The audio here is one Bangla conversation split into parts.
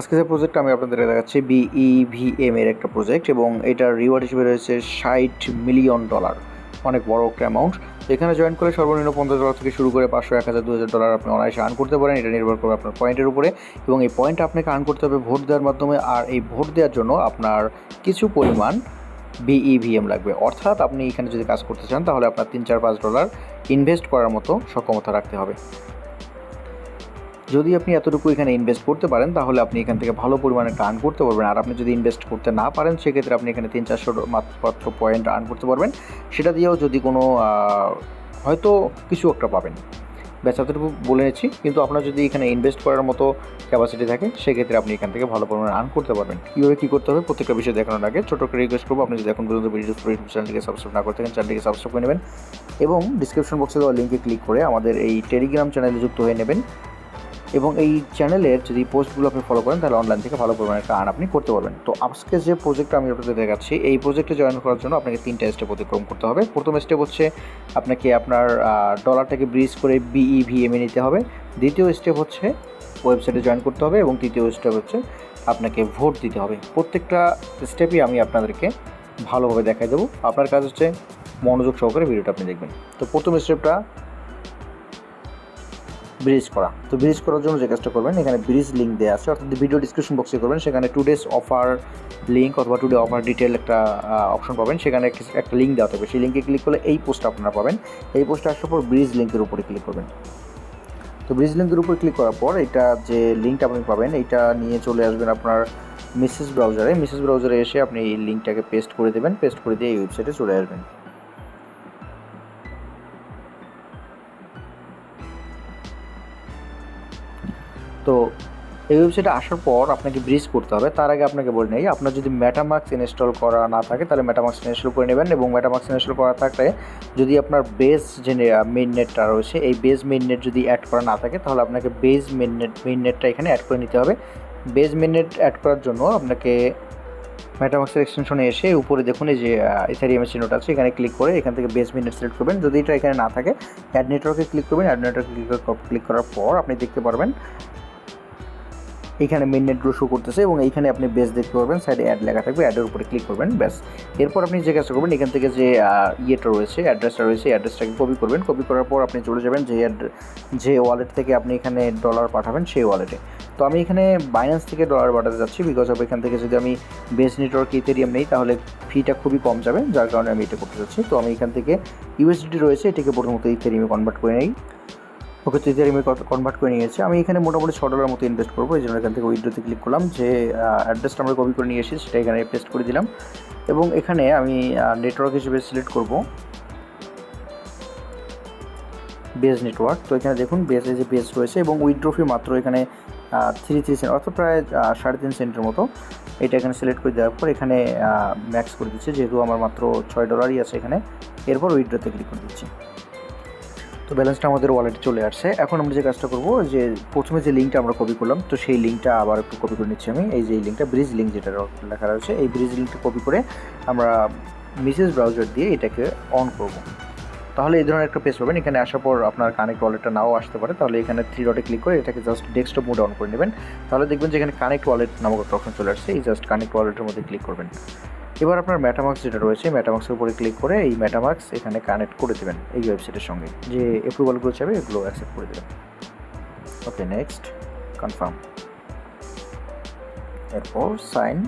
আজকে যে প্রজেক্ট আমি আপনাদের দেখাচ্ছি বিইভিএম এর একটা প্রজেক্ট এবং এটার রিওয়ার্ড হিসেবে রয়েছে ষাট মিলিয়ন ডলার অনেক বড় একটা অ্যামাউন্ট এখানে জয়েন করে সর্বনিম্ন পঞ্চাশ ডলার থেকে শুরু করে পাঁচশো, এক হাজার, দু হাজার ডলার আপনি অনায়াসে আর্ন করতে পারেন। এটা নির্ভর করবে আপনার পয়েন্টের উপরে এবং এই পয়েন্ট আপনাকে আর্ন করতে হবে ভোট দেওয়ার মাধ্যমে আর এই ভোট দেওয়ার জন্য আপনার কিছু পরিমাণ বিইভিএম লাগবে। অর্থাৎ আপনি এখানে যদি কাজ করতে চান, তাহলে আপনার তিন, চার, পাঁচ ডলার ইনভেস্ট করার মতো সক্ষমতা রাখতে হবে। যদি আপনি এতটুকু এখানে ইনভেস্ট করতে পারেন, তাহলে আপনি এখান থেকে ভালো পরিমাণে একটা আর্ন করতে পারবেন। আর আপনি যদি ইনভেস্ট করতে না পারেন, সেক্ষেত্রে আপনি এখানে তিন চারশো মাত্র পয়েন্ট আর্ন করতে পারবেন। সেটা দিয়েও যদি কোনো হয়তো কিছু একটা পাবেন। ব্যাস, এতটুকু বলে নিচ্ছি। কিন্তু আপনার যদি এখানে ইনভেস্ট করার মতো ক্যাপাসিটি থাকে, সেক্ষেত্রে আপনি এখান থেকে ভালো পরিমাণে আর্ন করতে পারবেন। কীভাবে কী করতে হবে, প্রত্যেকটা বিষয় দেখানোর আগে ছোটো করে রিকোয়েস্ট করব। আপনি যদি এখন পর্যন্ত ভিডিও চ্যানেলটিকে সাবস্ক্রাইব না করে থাকেন চ্যানেলটিকে সাবস্ক্রাইব করে নেবেন। এবং ডিসক্রিপশন বক্সে দেওয়া লিঙ্কে ক্লিক করে আমাদের এই টেলিগ্রাম চ্যানেলে যুক্ত হয়ে নেবেন। এবং এই চ্যানেলের যদি পোস্টগুলো আপনি ফলো করেন, তাহলে অনলাইন থেকে ভালো পরিমাণে একটা আর্ন আপনি করতে পারবেন। তো আজকে যে প্রজেক্টটা আমি আপনাদের দেখাচ্ছি, এই প্রজেক্টে জয়েন করার জন্য আপনাকে তিনটা স্টেপ অতিক্রম করতে হবে। প্রথম স্টেপ হচ্ছে আপনাকে আপনার ডলারটাকে ব্রিজ করে E বিইভিএমে নিতে হবে। দ্বিতীয় স্টেপ হচ্ছে ওয়েবসাইটে জয়েন করতে হবে এবং তৃতীয় স্টেপ হচ্ছে আপনাকে ভোট দিতে হবে। প্রত্যেকটা স্টেপই আমি আপনাদেরকে ভালোভাবে দেখাই দেবো। আপনার কাজ হচ্ছে মনোযোগ সহকারে ভিডিওটা আপনি দেখবেন। তো প্রথম স্টেপটা ব্রিজ করা। তো ব্রিজ করার জন্য যে কাজটা করবেন, এখানে ব্রিজ লিঙ্ক দেওয়া আছে। অর্থাৎ ভিডিও ডিসক্রিপশন বক্সে করবেন, সেখানে টু ডেজ অফার লিঙ্ক অথবা টু ডে অফার ডিটেল একটা অপশন পাবেন। সেখানে একটা লিঙ্ক দেওয়া থাকবে। সেই লিঙ্কে ক্লিক করলে এই পোস্টটা আপনারা পাবেন। এই পোস্টটা আসার পর ব্রিজ লিঙ্কের উপরে ক্লিক করবেন। তো ব্রিজ লিঙ্কের উপরে ক্লিক করার পর এটা যে লিঙ্কটা আপনি পাবেন, এটা নিয়ে চলে আসবেন আপনার মেসেজ ব্রাউজারে মেসেজ ব্রাউজারে এসে আপনি এই লিঙ্কটাকে পেস্ট করে দেবেন। পেস্ট করে দিয়ে এই ওয়েবসাইটে চলে আসবেন। তো এই ওয়েবসাইটে আসার পর আপনাকে ব্রিজ করতে হবে। তার আগে আপনাকে বলে নেই, আপনার যদি মেটামার্কস ইনস্টল করা না থাকে, তাহলে মেটামার্কস ইনস্টল করে নেবেন এবং মেটামার্কস ইনস্টল করা থাকলে যদি আপনার বেস যে মেইন নেটটা রয়েছে, এই বেস মেইন নেট যদি অ্যাড করা না থাকে, তাহলে আপনাকে বেস মেইন নেট মেইন নেটটা এখানে অ্যাড করে নিতে হবে। বেস মেইন নেট অ্যাড করার জন্য আপনাকে মেটামার্কসের এক্সটেনশনে এসে উপরে দেখুন এই যে ইথারিয়ামের চিহ্নটা আছে, এখানে ক্লিক করে এখান থেকে বেস মিনিট সিলেক্ট করবেন। যদি এটা এখানে না থাকে অ্যাড নেটওয়ার্কে ক্লিক করবেন অ্যাড নেটওয়ার্কে ক্লিক করার পর আপনি দেখতে পারবেন এখানে মেন নেটগুলো শো করতেছে এবং এইখানে আপনি বেস দেখতে পারবেন সাইডে অ্যাড লেখা থাকবে অ্যাডের উপরে ক্লিক করবেন, ব্যাস। এরপর আপনি যে কাজটা করবেন, এখান থেকে যে ইয়েটা রয়েছে অ্যাড্রেসটা রয়েছে অ্যাড্রেসটাকে কপি করবেন। কপি করার পর আপনি চলে যাবেন যে যে ওয়ালেট থেকে আপনি এখানে ডলার পাঠাবেন, সেই ওয়ালেটে তো আমি এখানে বাইন্যান্স থেকে ডলার পাঠাতে যাচ্ছি বিকজ অফ এখান থেকে যদি আমি বেস নেটওয়ার্ক ইথেরিয়াম নেই, তাহলে ফিটা খুবই কম যাবে, যার কারণে আমি এটা করতে যাচ্ছি। তো আমি এখান থেকে ইউএসডি রয়েছে, এটাকে প্রথমত ইথেরিয়ামে কনভার্ট করে নেই। ওকে তো ইথেরিয়ামে কনভার্ট করে নিয়েছি। আমি এখানে মোটামুটি ছ ডলার মতো ইনভেস্ট করব। এই জন্য এখান থেকে উইড্রোতে ক্লিক করলাম যে অ্যাড্রেসটা আমরা কপি করে নিয়ে এসেছি, সেটা এখানে পেস্ট করে দিলাম। এবং এখানে আমি নেটওয়ার্ক হিসেবে সিলেক্ট করব। বেস নেটওয়ার্ক তো এখানে দেখুন বেসে যে বেস রয়েছে এবং উইথড্র ফি মাত্র এখানে থ্রি থ্রি সেন্ট অর্থাৎ প্রায় সাড়ে তিন সেন্টের মতো। এটা এখানে সিলেক্ট করে দেওয়ার পর এখানে ম্যাক্স করে দিচ্ছে, যেহেতু আমার মাত্র ছয় ডলারই আছে এখানে। এরপর উইড্রোতে ক্লিক করে দিচ্ছি। তো ব্যালেন্সটা আমাদের ওয়ালেটে চলে আসছে। এখন আমরা যে কাজটা করব, যে প্রথমে যে লিঙ্কটা আমরা কপি করলাম, তো সেই লিঙ্কটা আবার একটু কপি করে নিচ্ছি আমি। এই যে লিঙ্কটা ব্রিজ লিঙ্ক যেটা লেখা রয়েছে, এই ব্রিজ লিঙ্কটা কপি করে আমরা মিসেস ব্রাউজার দিয়ে এটাকে অন করব। তাহলে এই ধরনের একটা পেজ পাবেন। এখানে আসার পর আপনার কানেক্ট ওয়ালেটটা নাও আসতে পারে। তাহলে এখানে থ্রি ডটে ক্লিক করে এটাকে জাস্ট ডেস্কটপ মোডে অন করে নেবেন। তাহলে দেখবেন যে এখানে কানেক্ট ওয়ালেট নামক একটা অপশন চলে আসছে। এই জাস্ট কানেক্ট ওয়ালেটের মধ্যে ক্লিক করবেন। এবার আপনার মেটামার্কস যেটা রয়েছে মেটামার্কসের উপরে ক্লিক করে এই মেটামার্কস এখানে কানেক্ট করে দেবেন এই ওয়েবসাইটের সঙ্গে। যে অ্যাপ্রুভালগুলো চাবে এগুলো অ্যাকসেপ্ট করে দেবেন। ওকে নেক্সট কনফার্ম এরপর সাইন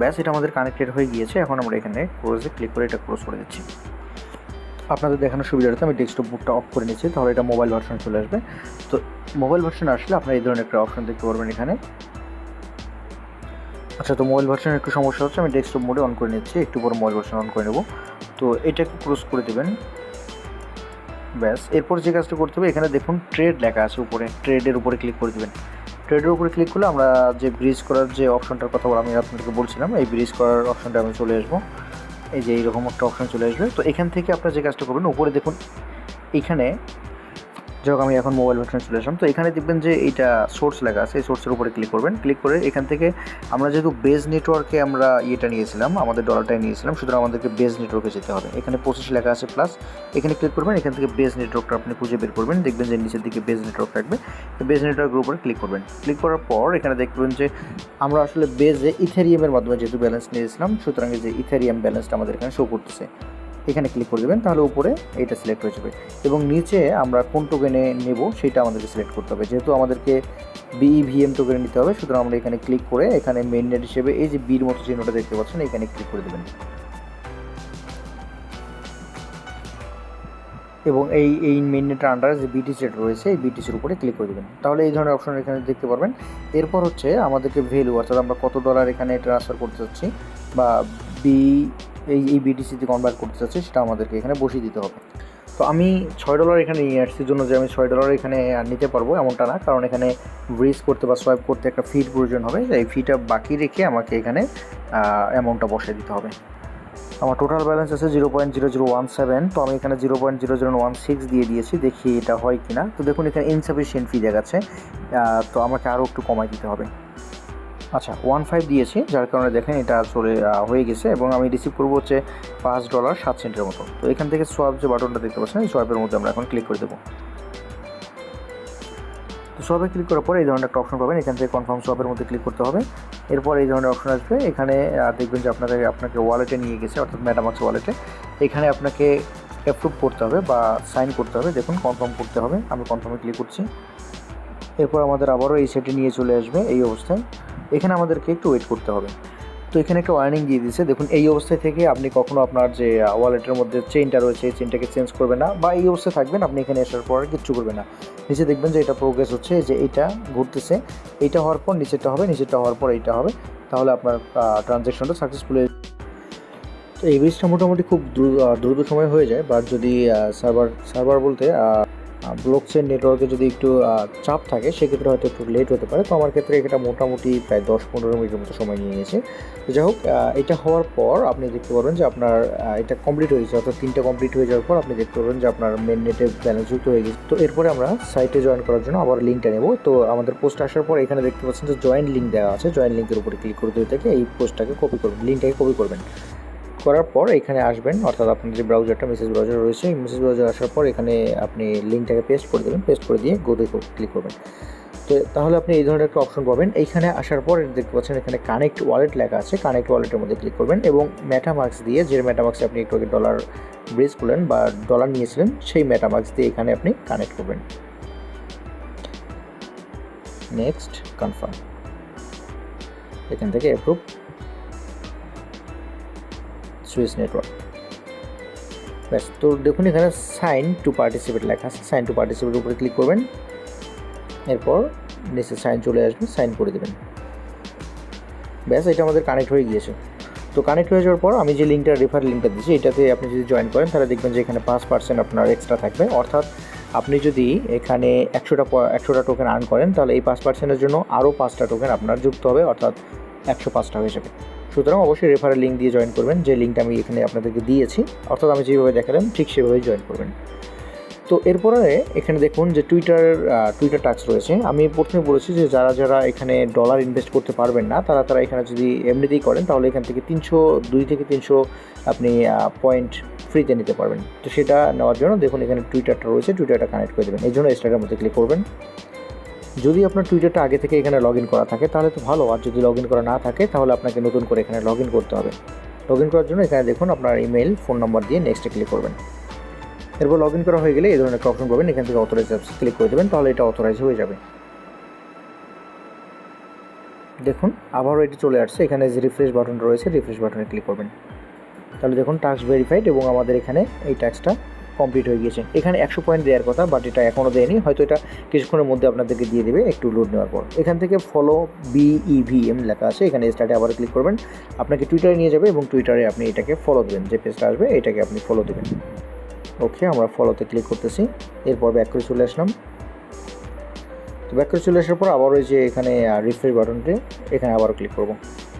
ব্যাস, এটা আমাদের কানেক্টেড হয়ে গিয়েছে। এখন আমরা এখানে ক্লোজে ক্লিক করে এটা ক্লোজ করে দিচ্ছি। আপনাদের দেখানোর সুবিধার্থে আমি ডেস্কটপ বুকটা অফ করে নিচ্ছি। তাহলে এটা মোবাইল ভার্সন চলে আসবে। তো মোবাইল ভার্সন আসলে আপনারা এই ধরনের একটা অপশন দেখতে পারবেন এখানে। আচ্ছা তো মোবাইল ভার্সনের একটু সমস্যা হচ্ছে, আমি ডেস্কটপ মোডে অন করে নিচ্ছি, একটু পরে মোবাইল ভার্সন অন করে নেব। তো এটাকে ক্লোজ করে দেবেন। ব্যাস, এরপর যে কাজটা করতে হবে, এখানে দেখুন ট্রেড লেখা আছে উপরে ট্রেডের উপরে ক্লিক করে দেবেন। ট্রেডের উপরে ক্লিক করলে আমরা যে ব্রিজ করার যে অপশনটার কথা বলা আমি আপনাদেরকে বলছিলাম, এই ব্রিজ করার অপশনটা আমি চলে আসব। এই যে এইরকম একটা অপশন চলে আসবে। তো এখান থেকে আপনারা যে কাজটা করবেন, উপরে দেখুন, এখানে যাই আমি এখন মোবাইল ভার্সনে চলে আসলাম। তো এখানে দেখবেন যে এটা সোর্স লেখা আছে, এই সোর্সের উপরে ক্লিক করবেন। ক্লিক করে এখান থেকে আমরা যেহেতু বেজ নেটওয়ার্কে আমরা ইয়েটা নিয়েছিলাম, আমাদের ডলারটা নিয়েছিলাম, সুতরাং আমাদেরকে বেজ নেটওয়ার্কে যেতে হবে। এখানে পঁচিশ লেখা আছে প্লাস এখানে ক্লিক করবেন, এখান থেকে বেজ নেটওয়ার্কটা আপনি খুঁজে বের করবেন। দেখবেন যে নিচের দিকে বেজ নেটওয়ার্ক থাকবে। বেজ নেটওয়ার্কের উপরে ক্লিক করবেন। ক্লিক করার পর এখানে দেখবেন যে আমরা আসলে বেজে ইথেরিয়ামের মাধ্যমে যেহেতু ব্যালেন্স নিয়েছিলাম, সুতরাং যে ইথেরিয়াম ব্যালেন্সটা আমাদের এখানে শো করতেছে। এখানে ক্লিক করে দেবেন, তাহলে উপরে এইটা সিলেক্ট হয়ে যাবে। এবং নিচে আমরা কোন টোকেনে নেব সেটা আমাদেরকে সিলেক্ট করতে হবে। যেহেতু আমাদেরকে বিইভিএম টোকেনে নিতে হবে, সুতরাং আমরা এখানে ক্লিক করে এখানে মেন নেট হিসেবে এই যে বির মতো চিহ্নটা দেখতে পাচ্ছেন, এখানে ক্লিক করে দেবেন। এবং এই এই মেন নেটের আন্ডারে যে বিটিসি রয়েছে, এই বিটিসির উপরে ক্লিক করে দেবেন। তাহলে এই ধরনের অপশন এখানে দেখতে পারবেন। এরপর হচ্ছে আমাদেরকে ভ্যালু অর্থাৎ আমরা কত ডলার এখানে ট্রান্সফার করতে চাচ্ছি বা বি এই এই বিটিসিতে কনভার্ট করতে চাচ্ছি, সেটা আমাদেরকে এখানে বসিয়ে দিতে হবে। তো আমি ছয় ডলার এখানে নিয়ে আসছি জন্য যে আমি ছয় ডলার এখানে নিতে পারব এমনটা না, কারণ এখানে ব্রিজ করতে বা সোয়াইপ করতে একটা ফির প্রয়োজন হবে এই ফিটা বাকি রেখে আমাকে এখানে অ্যামাউন্টটা বসিয়ে দিতে হবে। আমার টোটাল ব্যালেন্স আছে zero point zero zero one seven তো আমি এখানে zero point zero zero one six দিয়ে দিয়েছি, দেখি এটা হয় কি না তো দেখুন, এখানে ইনসাফিসিয়েন্ট ফি দেখাচ্ছে তো আমাকে আরও একটু কমাই দিতে হবে। আচ্ছা ওয়ান ফাইভ দিয়েছি, যার কারণে দেখেন এটা চলে হয়ে গেছে এবং আমি রিসিভ করব হচ্ছে পাঁচ ডলার সাত সেন্টের মতো। তো এখান থেকে সোয়াপ যে বাটনটা দেখতে পাচ্ছেন, এই সোয়াপের মধ্যে আমরা এখন ক্লিক করে দেবো। তো সোয়াপে ক্লিক করার পরে এই ধরনের একটা অপশন পাবেন, এখান থেকে কনফার্ম সোয়াপের মধ্যে ক্লিক করতে হবে। এরপর এই ধরনের অপশন আসবে, এখানে দেখবেন যে আপনাদের, আপনাকে ওয়ালেটে নিয়ে গেছে, অর্থাৎ ম্যাডামাক্স ওয়ালেটে এখানে আপনাকে অ্যাপ্রুভ করতে হবে বা সাইন করতে হবে, দেখুন কনফার্ম করতে হবে, আমি কনফার্মে ক্লিক করছি। এরপর আমাদের আবারও এই সেটে নিয়ে চলে আসবে, এই অবস্থায়। এখানে আমাদেরকে একটু ওয়েট করতে হবে। তো এখানে একটা ওয়ার্নিং দিয়ে দিয়েছে, দেখুন, এই অবস্থায় থেকে আপনি কখনো আপনার যে ওয়ালেটের মধ্যে চেইনটা রয়েছে, এই চেইনটাকে চেঞ্জ করবে না বা এই অবস্থায় থাকবেন, আপনি এখানে আসার পর কিচ্ছু করবে না। নিচে দেখবেন যে এটা প্রোগ্রেস হচ্ছে যে এইটা ঘুরতেছে, এইটা হওয়ার পর নিচেরটা হবে, নিচেরটা হওয়ার পর এইটা হবে, তাহলে আপনার ট্রানজ্যাকশনটা সাকসেসফুল হয়ে তো এই ব্রিজটা মোটামুটি খুব দ্রুত সময় হয়ে যায় বাট যদি সার্ভার সার্ভার বলতে ব্লক চেন নেটওয়ার্কে যদি একটু চাপ থাকে, সেক্ষেত্রে হয়তো একটু লেট হতে পারে। তো আমার ক্ষেত্রে এটা মোটামুটি প্রায় দশ পনেরো মিনিটের মতো সময় নিয়ে নিয়েছে। তো যাই হোক এটা হওয়ার পর আপনি দেখতে পারবেন যে আপনার এটা কমপ্লিট হয়েছে। অর্থাৎ তিনটা কমপ্লিট হয়ে যাওয়ার পর আপনি দেখতে পারবেন যে আপনার মেন নেটে ব্যালেন্স যুক্ত হয়ে গেছে। তো এরপরে আমরা সাইটে জয়েন করার জন্য আবার লিঙ্কটা নেব। তো আমাদের পোস্ট আসার পর এখানে দেখতে পাচ্ছেন যে জয়েন্ট লিঙ্ক দেওয়া আছে। জয়েন্ট লিঙ্কের উপরে ক্লিক করে দিয়ে থেকে এই পোস্টটাকে কপি করবেন। লিঙ্কটাকে কপি করবেন। করার পর এখানে আসবেন, অর্থাৎ আপনার যে ব্রাউজারটা মেসেজ ব্রাউজার রয়েছে, এই মেসেজ ব্রাউজার আসার পর এখানে আপনি লিঙ্কটাকে পেস্ট করে দেবেন পেস্ট করে দিয়ে গোতে ক্লিক করবেন। তো তাহলে আপনি এই ধরনের একটা অপশন পাবেন। এইখানে আসার পর দেখতে পাচ্ছেন, এখানে কানেক্ট ওয়ালেট লেখা আছে কানেক্ট ওয়ালেটের মধ্যে ক্লিক করবেন এবং মেটামার্কস দিয়ে যে মেটামার্কসে আপনি একটু আগে ডলার ব্রিজ করলেন বা ডলার নিয়েছিলেন, সেই মেটামার্কস দিয়ে এখানে আপনি কানেক্ট করবেন। নেক্সট কনফার্ম এখান থেকে অ্যাপ্রুভ সুইস নেটওয়ার্ক ব্যাস, তো দেখুন এখানে সাইন টু পার্টিসিপেট লেখা আছে। সাইন টু পার্টিসিপেট উপরে ক্লিক করবেন। এরপর নিচে সাইন চলে আসবে সাইন করে দেবেন। ব্যাস, এটা আমাদের কানেক্ট হয়ে গিয়েছে। তো কানেক্ট হয়ে যাওয়ার পর আমি যে লিঙ্কটা রেফার লিঙ্কটা দিচ্ছি এটাতে আপনি যদি জয়েন করেন, তাহলে দেখবেন যে এখানে পাঁচ পার্সেন্ট আপনার এক্সট্রা থাকবে। অর্থাৎ আপনি যদি এখানে একশোটা একশোটা টোকেন আর্ন করেন, তাহলে এই পাঁচ পার্সেন্টের জন্য আরও পাঁচটা টোকেন আপনার যুক্ত হবে। অর্থাৎ একশো পাঁচটা হয়ে যাবে। সুতরাং অবশ্যই রেফারেল লিঙ্ক দিয়ে জয়েন করবেন। যে লিঙ্কটা আমি এখানে আপনাদেরকে দিয়েছি, অর্থাৎ আমি যেভাবে দেখালাম, ঠিক সেভাবেই জয়েন করবেন। তো এরপরে এখানে দেখুন যে টুইটার টুইটার টাক্স রয়েছে। আমি প্রথমে বলেছি যে যারা যারা এখানে ডলার ইনভেস্ট করতে পারবেন না, তারা তারা এখানে যদি এমনিতেই করেন, তাহলে এখান থেকে তিনশো, দুই থেকে তিনশো আপনি পয়েন্ট ফ্রিতে নিতে পারবেন। তো সেটা নেওয়ার জন্য দেখুন এখানে টুইটারটা রয়েছে টুইটারটা কানেক্ট করে দেবেন। এই জন্য স্টারের মধ্যে ক্লিক করবেন। যদি আপনার টুইটারটা আগে থেকে এখানে লগ ইন করা থাকে, তাহলে তো ভালো। আর যদি লগ ইন করা না থাকে, তাহলে আপনাকে নতুন করে এখানে লগ ইন করতে হবে। লগ ইন করার জন্য এখানে দেখুন আপনার ইমেল ফোন নম্বর দিয়ে নেক্সটে ক্লিক করবেন। এরপর লগ ইন করা হয়ে গেলে এই ধরনের একটা অপশন পাবেন। এখান থেকে অথরাইজ ক্লিক করে দেবেন, তাহলে এটা অথরাইজ হয়ে যাবে। দেখুন, আবারও এটি চলে আসছে। এখানে যে রিফ্রেশ বাটন রয়েছে রিফ্রেশ বাটনে ক্লিক করবেন। তাহলে দেখুন টাস্ক ভেরিফাইড এবং আমাদের এখানে এই ট্যাক্সটা কমপ্লিট হয়ে গিয়েছে। এখানে একশো পয়েন্ট দেওয়ার কথা বাট এটা এখনও দেয়নি। হয়তো এটা কিছুক্ষণের মধ্যে আপনাদেরকে দিয়ে দেবে, একটু লোড নেওয়ার পর। এখান থেকে ফলো বিইভিএম লেখা আছে, এখানে স্টার্টে আবার ক্লিক করবেন। আপনাকে টুইটারে নিয়ে যাবে এবং টুইটারে আপনি এটাকে ফলো দেবেন। যে পেজটা আসবে, এটাকে আপনি ফলো দেবেন। ওকে আমরা ফলোতে ক্লিক করতেছি। এরপর ব্যাক করে চলে আসলাম। তো ব্যাক করে চলে আসার পর আবার ওই যে এখানে রিফ্রেশ বাটনটি এখানে আবারও ক্লিক করব।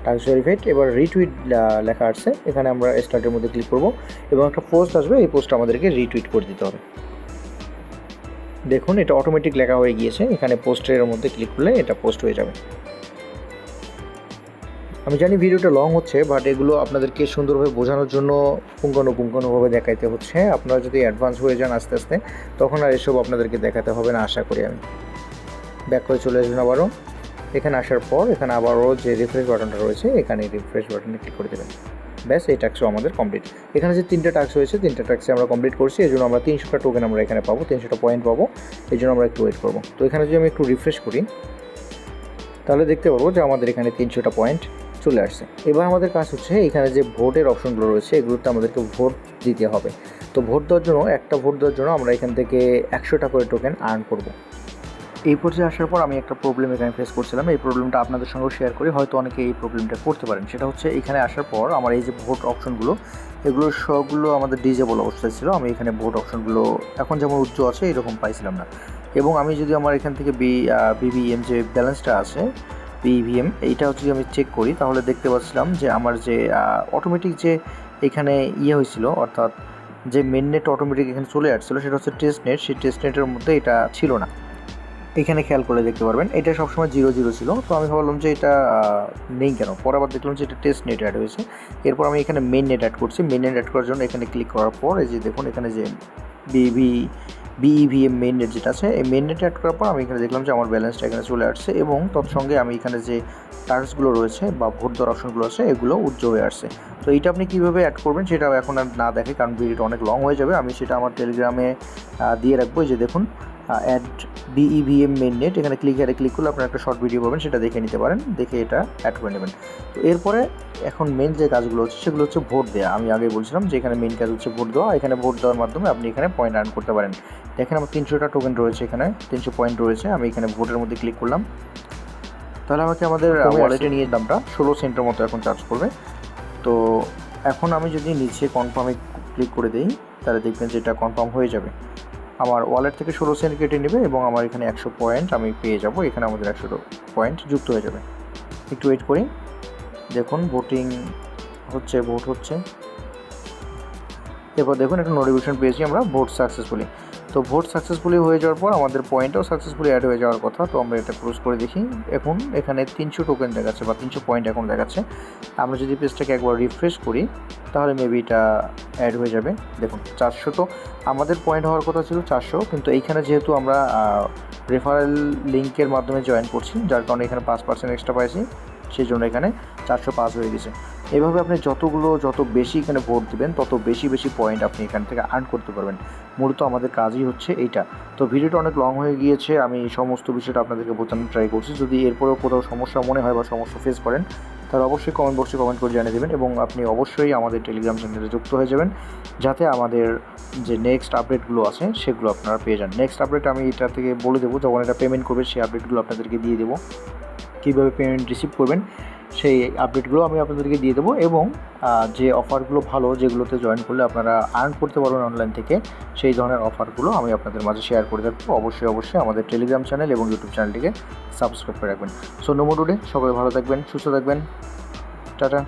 টাস্ক ভেরিফাইড এবার রিটুইট লেখা আসছে। এখানে আমরা স্টার্টের মধ্যে ক্লিক করব এবং একটা পোস্ট আসবে, এই পোস্ট আমাদেরকে রিটুইট করে দিতে হবে। দেখুন, এটা অটোমেটিক লেখা হয়ে গিয়েছে। এখানে পোস্টের মধ্যে ক্লিক করলে এটা পোস্ট হয়ে যাবে। আমি জানি ভিডিওটা লং হচ্ছে বাট এগুলো আপনাদেরকে সুন্দরভাবে বোঝানোর জন্য পুঙ্খানুপুঙ্খানুভাবে দেখাইতে হচ্ছে। আপনারা যদি অ্যাডভান্স হয়ে যান আস্তে আস্তে, তখন আর এসব আপনাদেরকে দেখাতে হবে না, আশা করি আমি। ব্যাক করে চলে আসবেন আবারও। এখানে আসার পর এখানে আবারও যে রিফ্রেশ বাটনটা রয়েছে, এখানে রিফ্রেশ বাটনে ক্লিক করে দেবেন। ব্যাস, এই টাস্কও আমাদের কমপ্লিট এখানে যে তিনটা টাস্ক হয়েছে তিনটা টাস্কে আমরা কমপ্লিট করছি এই জন্য আমরা তিনশোটা টোকেন আমরা এখানে পাবো, তিনশোটা পয়েন্ট পাবো এই জন্য আমরা একটু ওয়েট করব। তো এখানে যদি আমি একটু রিফ্রেশ করি, তাহলে দেখতে পারব যে আমাদের এখানে তিনশোটা পয়েন্ট চলে আসছে। এবার আমাদের কাজ হচ্ছে এখানে যে ভোটের অপশনগুলো রয়েছে এগুলোতে আমাদেরকে ভোট দিতে হবে। তো ভোট দেওয়ার জন্য, একটা ভোট দেওয়ার জন্য আমরা এখান থেকে একশোটা করে টোকেন আর্ন করব। এই পর্যায়ে আসার পর আমি একটা প্রবলেম এখানে ফেস করছিলাম। এই প্রবলেমটা আপনাদের সঙ্গেও শেয়ার করি। হয়তো অনেকে এই প্রবলেমটা করতে পারেন। সেটা হচ্ছে এখানে আসার পর আমার এই যে ভোট অপশনগুলো এগুলো সবগুলো আমাদের ডিজেবল অবস্থায় ছিল। আমি এখানে ভোট অপশনগুলো এখন যেমন উচ্চ আছে, এরকম পাইছিলাম না। এবং আমি যদি আমার এখান থেকে বি বিবিএম যে ব্যালেন্সটা আছে বিভিএম এইটা হচ্ছে আমি চেক করি, তাহলে দেখতে পাচ্ছিলাম যে আমার যে অটোমেটিক যে এখানে ইয়ে হয়েছিল, অর্থাৎ যে মেন নেট অটোমেটিক এখানে চলে আসছিল, সেটা হচ্ছে টেস্ট নেট সেই টেস্ট নেটের মধ্যে এটা ছিল না। এখানে খেয়াল করে দেখতে পারবেন। এটা সবসময় জিরো জিরো ছিল। তো আমি ভাবলাম যে এটা নেই কেন? পরে আবার দেখলাম যে এটা টেস্ট নেট অ্যাড হয়েছে। এরপর আমি এখানে মেন নেট অ্যাড করছি। মেন নেট অ্যাড করার জন্য এখানে ক্লিক করার পর এই যে দেখুন, এখানে যে বিভি বিইভিএম মেন নেট যেটা আছে, এই মেন নেট অ্যাড করার পর আমি এখানে দেখলাম যে আমার ব্যালেন্সটা এখানে চলে আসছে এবং তৎসঙ্গে আমি এখানে যে টাস্কগুলো রয়েছে বা ভোট দেওয়ার অপশনগুলো আছে, এগুলো উজ্জ্বল হয়ে আসছে। তো এইটা আপনি কীভাবে অ্যাড করবেন সেটা এখন আর না দেখে, কারণ ভিডিওটা অনেক লং হয়ে যাবে। আমি সেটা আমার টেলিগ্রামে দিয়ে রাখব। যে দেখুন অ্যাড বিইভিএম মেন নেট এখানে ক্লিক করে ক্লিক করলে আপনার একটা শর্ট ভিডিও পাবেন সেটা দেখে নিতে পারেন দেখে এটা অ্যাড করে নেবেন। তো এরপরে এখন মেন যে কাজগুলো হচ্ছে সেগুলো হচ্ছে ভোট দেওয়া আমি আগে বলছিলাম যে এখানে মেন কাজ হচ্ছে ভোট দেওয়া এখানে ভোট দেওয়ার মাধ্যমে আপনি এখানে পয়েন্ট আর্ন করতে পারেন। দেখেন আমার তিনশোটা টোকেন রয়েছে এখানে তিনশো পয়েন্ট রয়েছে আমি এখানে ভোটের মধ্যে ক্লিক করলাম। তাহলে আমাকে আমাদের ওয়ালেটে নিয়ে দামটা ষোলো সেন্টের মতো এখন চার্জ করবে। তো এখন আমি যদি নিচে কনফার্মে ক্লিক করে দিই তাহলে দেখবেন যে এটা কনফার্ম হয়ে যাবে। আমার ওয়ালেট থেকে ষোলো সেন্ট কেটে নেবে এবং আমার এখানে একশো পয়েন্ট আমি পেয়ে যাব। এখানে আমাদের একশো পয়েন্ট যুক্ত হয়ে যাবে। একটু ওয়েট করি। দেখুন ভোটিং হচ্ছে ভোট হচ্ছে। এরপর দেখুন, একটা নোটিফিকেশন পেয়েছি আমরা ভোট সাকসেসফুলি তো ভোট সাকসেসফুলি হয়ে যাওয়ার পর আমাদের পয়েন্টও সাকসেসফুলি অ্যাড হয়ে যাওয়ার কথা। তো আমরা এটা ক্লোজ করে দেখি। এখন এখানে তিনশো টোকেন দেখাচ্ছে বা তিনশো পয়েন্ট এখন দেখাচ্ছে। আমরা যদি পেজটাকে একবার রিফ্রেশ করি, তাহলে মেবি এটা অ্যাড হয়ে যাবে। দেখুন, চারশো তো আমাদের পয়েন্ট হওয়ার কথা ছিল চারশো। কিন্তু এইখানে যেহেতু আমরা রেফারেল লিঙ্কের মাধ্যমে জয়েন করছি, যার কারণে এখানে পাঁচ পার্সেন্ট এক্সট্রা পাইছি। সেই জন্য এখানে চারশো পাঁচ হয়ে গেছে। এভাবে আপনি যতগুলো, যত বেশি এখানে ভোট দেবেন, তত বেশি বেশি পয়েন্ট আপনি এখান থেকে আর্ন করতে পারবেন। মূলত আমাদের কাজই হচ্ছে এইটা। তো ভিডিওটা অনেক লং হয়ে গিয়েছে, আমি সমস্ত বিষয়টা আপনাদেরকে বোঝানোর ট্রাই করছি। যদি এরপরেও কোথাও সমস্যা মনে হয় বা সমস্যা ফেস করেন, তাহলে অবশ্যই কমেন্ট বক্সে কমেন্ট করে জানিয়ে দেবেন এবং আপনি অবশ্যই আমাদের টেলিগ্রাম চ্যানেলে যুক্ত হয়ে যাবেন, যাতে আমাদের যে নেক্সট আপডেটগুলো আছে, সেগুলো আপনারা পেয়ে যান। নেক্সট আপডেট আমি এটা থেকে বলে দেবো, যখন এটা পেমেন্ট করবে, সেই আপডেটগুলো আপনাদেরকে দিয়ে দেবো। কীভাবে পেমেন্ট রিসিভ করবেন, সেই আপডেটগুলো আমি আপনাদেরকে দিয়ে দেবো এবং যে অফারগুলো ভালো যেগুলোতে জয়েন করলে আপনারা আর্ন করতে পারবেন অনলাইন থেকে, সেই ধরনের অফারগুলো আমি আপনাদের মাঝে শেয়ার করে থাকব অবশ্যই অবশ্যই আমাদের টেলিগ্রাম চ্যানেল এবং ইউটিউব চ্যানেলটিকে সাবস্ক্রাইব করে রাখবেন। সো নোমো টুডে সবাই ভালো থাকবেন, সুস্থ থাকবেন। টাটা।